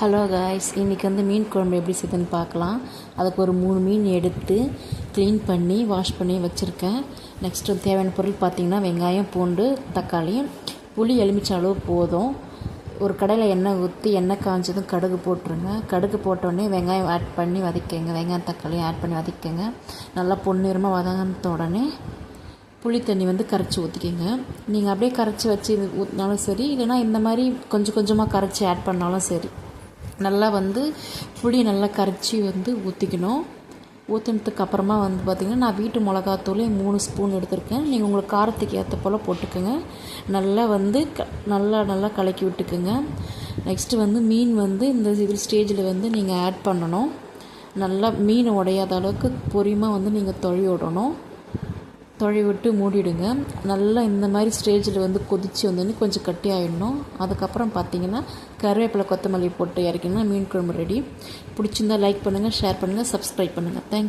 Hello guys இன்றைக்கி வந்து மீன் குழம்பு எப்படி செய்யுதுன்னு பார்க்கலாம். அதுக்கு ஒரு மூணு மீன் எடுத்து க்ளீன் பண்ணி வாஷ் பண்ணி வச்சுருக்கேன். நெக்ஸ்ட்டு தேவையான பொருள் பார்த்திங்கன்னா வெங்காயம் பூண்டு தக்காளி புளி எலுமிச்சை அளவு போதும். ஒரு கடையில் எண்ணெய் ஊற்றி எண்ணெய் காய்ஞ்சதும் கடுகு போட்டுருங்க. கடுகு போட்டோடனே வெங்காயம் ஆட் பண்ணி வதக்கிங்க வெங்காயம் தக்காளி ஆட் பண்ணி வதக்கிங்க நல்லா பொன்னிறமாக வதங்கின உடனே புளி தண்ணி வந்து கரைச்சி ஊற்றிக்கிங்க நீங்கள் அப்படியே கரைச்சி வச்சு ஊற்றினாலும் சரி இல்லைனா இந்த மாதிரி கொஞ்சம் கொஞ்சமாக கரைச்சி ஆட் பண்ணாலும் சரி. நல்லா வந்து புளி நல்லா கரைச்சி வந்து ஊற்றிக்கணும் ஊற்றினதுக்கு அப்புறமா வந்து பார்த்திங்கன்னா நான் வீட்டு மிளகாத்தூளே மூணு ஸ்பூன் எடுத்திருக்கேன். நீங்கள் உங்களுக்கு காரத்துக்கு ஏற்ற போல் போட்டுக்கோங்க. நல்லா வந்து க நல்லா நல்லா கலக்கி விட்டுக்குங்க. நெக்ஸ்ட்டு வந்து மீன் வந்து இந்த இது ஸ்டேஜில் வந்து நீங்கள் ஆட் பண்ணணும். நல்லா மீன் உடையாத அளவுக்கு பொறியமாக வந்து நீங்கள் தொழி விடணும். தொழி விட்டு மூடிடுங்க. நல்லா இந்த மாதிரி ஸ்டேஜில் வந்து கொதித்து வந்து கொஞ்சம் கட்டி ஆகிடணும் அதுக்கப்புறம் பார்த்தீங்கன்னா கருவேப்பிலை கொத்தமல்லி போட்டு இறக்கினா மீன் குழம்பு ரெடி பிடிச்சிருந்தா லைக் பண்ணுங்கள் ஷேர் பண்ணுங்கள் சப்ஸ்கிரைப் பண்ணுங்கள் தேங்க்